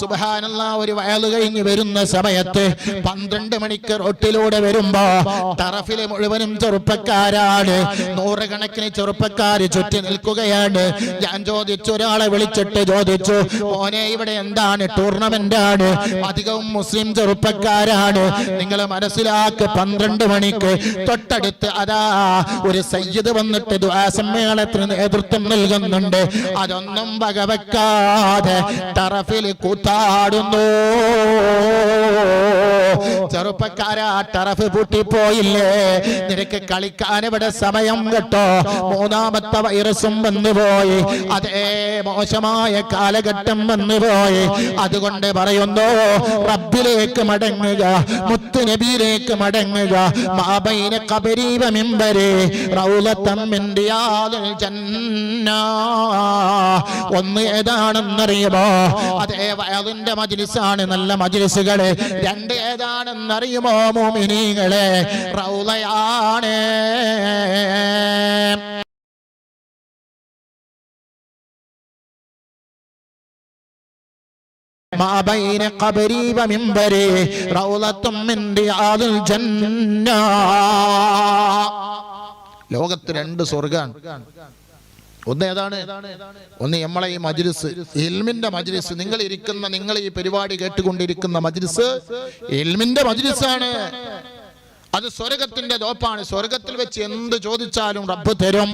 സുബഹാനല്ല ഒരു വയൽ കഴിഞ്ഞ് വരുന്ന സമയത്ത് പന്ത്രണ്ട് മണിക്ക് റോട്ടിലൂടെ വരുമ്പോ ടറഫിൽ മുഴുവനും ചെറുപ്പക്കാരാണ്. നൂറുകണക്കിന് ചെറുപ്പക്കാര് ചുറ്റി നിൽക്കുകയാണ്. ഞാൻ ചോദിച്ചു ഒരാളെ വിളിച്ചിട്ട് ചോദിച്ചു മോനെ ഇവിടെ എന്താണ്? ടൂർണമെന്റ് ആണ്. അധികവും മുസ്ലിം ചെറുപ്പക്കാരാണ്. നിങ്ങൾ മനസ്സിലാക്ക് പന്ത്രണ്ട് മണിക്ക് തൊട്ടടുത്ത് അതാ ഒരു സയ്യിദ് വന്നിട്ട് സമ്മേളനത്തിന് നേതൃത്വം നൽകുന്നുണ്ട്. അതൊന്നും വകവെക്കാതെ ടറഫിൽ കൂത്താടുന്നു ചെറുപ്പക്കാരാ ടറഫ് പൂട്ടിപ്പോയില്ലേ? നിനക്ക് കളിക്കാൻ ഇവിടെ സമയം കേട്ടോ? മൂന്നാമത്തെ വൈറസും വന്നുപോയി. അതേ മോശമായ കാലഘട്ടം വന്നുപോയി. അതുകൊണ്ട് പറയുന്നു റബ്ബിലേക്ക് മടങ്ങുക മുത്തുനബിയിലേക്ക് മടങ്ങുക മാബൈന കബരീവ മിമ്പരെ ഒന്ന് ഏതാണെന്നറിയുമോ? അതേ വയലിന്റെ മജിലിസാണ് നല്ല മജിലിസുകൾ. രണ്ട് ഏതാണെന്നറിയുമോ മോമിനികളെ റൗലയാണ് ما بين قبري ومنبري روضة من رياض الجنة ലോകത്ത് രണ്ട് സ്വർഗാണ് ഒന്ന് ഏതാണ്? ഒന്ന് നമ്മളെ ഈ മജ്ലിസ് ഇൽമിന്റെ മജ്ലിസ്. നിങ്ങൾ ഇരിക്കുന്ന നിങ്ങൾ ഈ പരിപാടി കേട്ടുകൊണ്ടിരിക്കുന്ന മജ്ലിസ് ഇൽമിന്റെ മജ്ലിസാണ്. അത് സ്വർഗത്തിന്റെ ദോപ്പാണ് സ്വർഗത്തിൽ വെച്ച് എന്ത് ചോദിച്ചാലും റബ്ബ് തരും.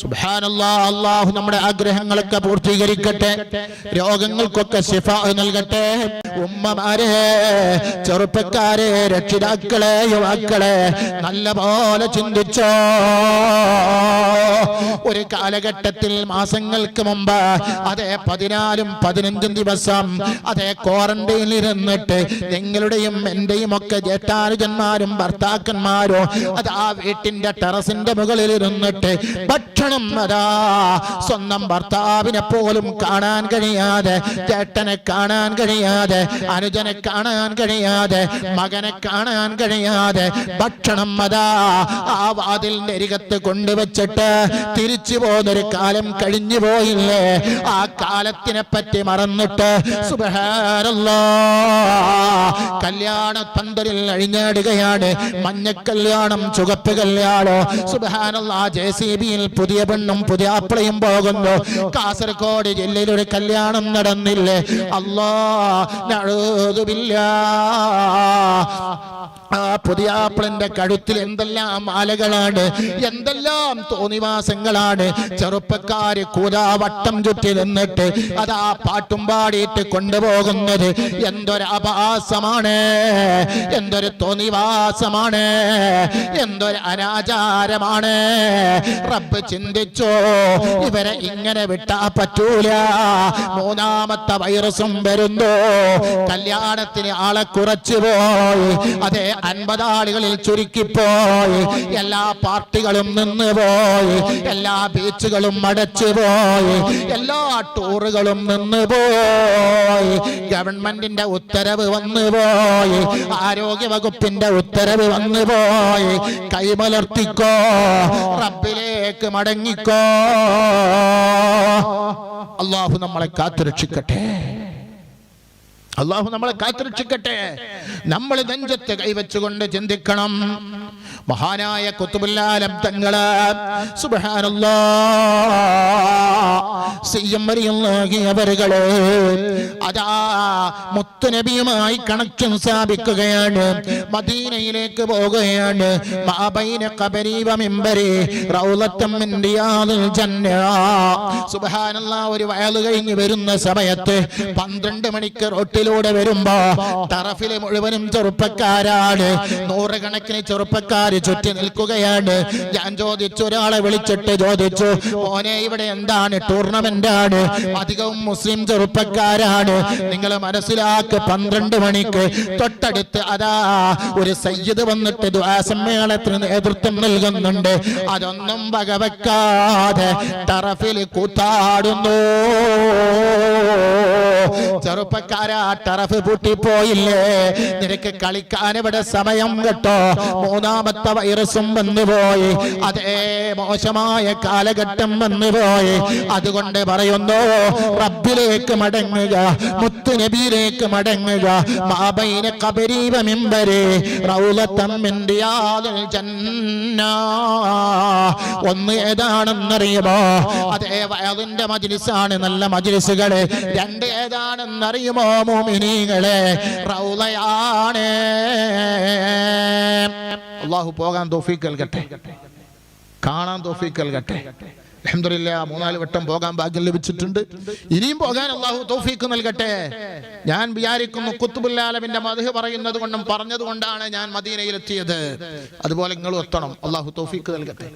സുബ്ഹാനല്ലാ അല്ലാഹു നമ്മുടെ ആഗ്രഹങ്ങളൊക്കെ പൂർത്തീകരിക്കട്ടെ. രോഗങ്ങൾക്കൊക്കെ ശിഫ നൽകട്ടെ. ഉമ്മമാരെ ചെറുപ്പക്കാരെ രക്ഷിതാക്കളെ യുവാക്കളെ നല്ല പോലെ ചിന്തിച്ചോ? ഒരു കാലഘട്ടത്തിൽ മാസങ്ങൾക്ക് മുമ്പ് അതേ പതിനാലും പതിനഞ്ചും ദിവസം അതേ ക്വാറന്റൈനിൽ ഇരുന്നിട്ട് നിങ്ങളുടെയും എന്റെയും ഒക്കെ ജേഷ്ഠാനുജന്മാരും ഭർത്താക്കന്മാരോ ആ വീട്ടിന്റെ ടെറസിന്റെ മുകളിൽ ഇരുന്നിട്ട് ഭക്ഷണം അതാ സ്വന്തം ഭർത്താവിനെ പോലും കാണാൻ കഴിയാതെ ചേട്ടനെ കാണാൻ കഴിയാതെ അനുജനെ കാണാൻ കഴിയാതെ മകനെ കാണാൻ കഴിയാതെ ഭക്ഷണം അതാ ആ വാതിൽ നെരികത്ത് കൊണ്ടുവച്ചിട്ട് തിരിച്ചു പോകുന്നൊരു കാലം കഴിഞ്ഞു പോയില്ലേ? ആ കാലത്തിനെ പറ്റി മറന്നിട്ട് കല്യാണ പന്തലിൽ അഴിഞ്ഞാടുകയാണ്. മഞ്ഞ കല്യാണം ചുവപ്പ് കല്യാണോ? സുബഹാനുള്ള ജെ സി ബിയിൽ പുതിയ പെണ്ണും പുതിയ അപ്പളയും പോകുന്നു. കാസർഗോഡ് ജില്ലയിലൊരു കല്യാണം നടന്നില്ലേ? അല്ലാ نعوذ بالله ആ പുതിയ ആപ്പിളിന്റെ കഴുത്തിൽ എന്തെല്ലാം മാലകളാണ് എന്തെല്ലാം തോന്നിവാസങ്ങളാണ്. ചെറുപ്പക്കാര് കൂതാവട്ടം ചുറ്റി നിന്നിട്ട് അതാ പാട്ടും പാടിയിട്ട് കൊണ്ടുപോകുന്നത് എന്തൊരു അപാസമാണ് എന്തൊരു തോന്നിവാസമാണ് എന്തൊരു അനാചാരമാണ്. റബ്ബ് ചിന്തിച്ചോ ഇവരെ ഇങ്ങനെ വിട്ടാ പറ്റൂല. മൂന്നാമത്തെ വൈറസും വരുന്നു. കല്യാണത്തിന് ആളെ കുറച്ചു പോയി. അതെ അൻപത് ആളുകളിൽ ചുരുക്കിപ്പോയി. എല്ലാ പാർട്ടികളും നിന്ന് പോയി എല്ലാ ബീച്ചുകളും അടച്ചു പോയി എല്ലാ ടൂറുകളും നിന്ന് പോയി ഗവൺമെന്റിന്റെ ഉത്തരവ് വന്നു പോയി ആരോഗ്യ വകുപ്പിന്റെ ഉത്തരവ് വന്നു പോയി കൈമലർത്തിക്കോ. റബ്ബിലേക്ക് മടങ്ങിക്കോ. അള്ളാഹു നമ്മളെ കാത്തുരക്ഷിക്കട്ടെ. അള്ളാഹു നമ്മളെ കാത്തിരിച്ചിക്കട്ടെ നമ്മൾ നെഞ്ചത്ത് കൈവച്ചുകൊണ്ട് ചിന്തിക്കണം. മഹാനായ കുത്തുബുല്ലാലം തങ്ങൾ അതാ മുത്തുനബിയുമായി കണക്ഷൻ സ്ഥാപിക്കുകയാണ്. മദീനയിലേക്ക് പോവുകയാണ്. മാബൈന ഖബരി വ മിമ്പരി റൗലത്തം സുബ്ഹാനല്ലാ ഒരു വയൽ കഴിഞ്ഞ് വരുന്ന സമയത്ത് പന്ത്രണ്ട് മണിക്ക് റോട്ടിലൂടെ വരുമ്പോ തറഫിലെ മുഴുവനും ചെറുപ്പക്കാരാണ്. നൂറുകണക്കിന് ചെറുപ്പക്കാര് ചുറ്റി നിൽക്കുകയാണ്. ഞാൻ ചോദിച്ചു ഒരാളെ വിളിച്ചിട്ട് ചോദിച്ചു മോനെ ഇവിടെ എന്താണ്? ടൂർണമെന്റ് ആണ് അധികവും മുസ്ലിം ചെറുപ്പക്കാരാണ്. നിങ്ങൾ മനസ്സിലാക്ക് പന്ത്രണ്ട് മണിക്ക് തൊട്ടടുത്ത് അതാ ഒരു സയ്യിദ് വന്നിട്ട് സമ്മേളനത്തിന് നേതൃത്വം നൽകുന്നുണ്ട്. അതൊന്നും വകവെക്കാതെ ടറഫിൽ കൂത്താടുന്നു. ചെറുപ്പക്കാരാ ടറഫ് പൂട്ടിപ്പോയില്ലേ? നിനക്ക് കളിക്കാൻ ഇവിടെ സമയം കേട്ടോ? മൂന്നാമത്തെ രണ്ടാമത്തെ വൈറസും വന്നുപോയി. അതേ മോശമായ കാലഘട്ടം വന്നുപോയി. അതുകൊണ്ട് പറയുന്നു റബ്ബിലേക്ക് മടങ്ങുക മുത്തു നബിയിലേക്ക് മടങ്ങുക മാബൈന കബരീവ മിമ്പരെ ഒന്ന് ഏതാണെന്നറിയുമോ? അതേ വയലിന്റെ മജിലിസാണ് നല്ല മജിലിസുകൾ. രണ്ട് ഏതാണെന്നറിയുമോ മോമിനികളെ റൗലയാണ്. അള്ളാഹു പോകാൻ തോഫീക്ക് നൽകട്ടെ. കാണാൻ തോഫീക്ക് നൽകട്ടെ. അഹമ്മദില്ല മൂന്നാൽ വട്ടം പോകാൻ ഭാഗ്യം ലഭിച്ചിട്ടുണ്ട്. ഇനിയും പോകാൻ അള്ളാഹു തോഫീക്ക് നൽകട്ടെ. ഞാൻ വിചാരിക്കുന്നു കുത്തുബുല്ലാലമിന്റെ മധു പറയുന്നത് കൊണ്ടും പറഞ്ഞത് കൊണ്ടാണ് ഞാൻ മദീനയിൽ എത്തിയത് അതുപോലെ നിങ്ങൾ എത്തണം. അള്ളാഹു തോഫീക്ക് നൽകട്ടെ.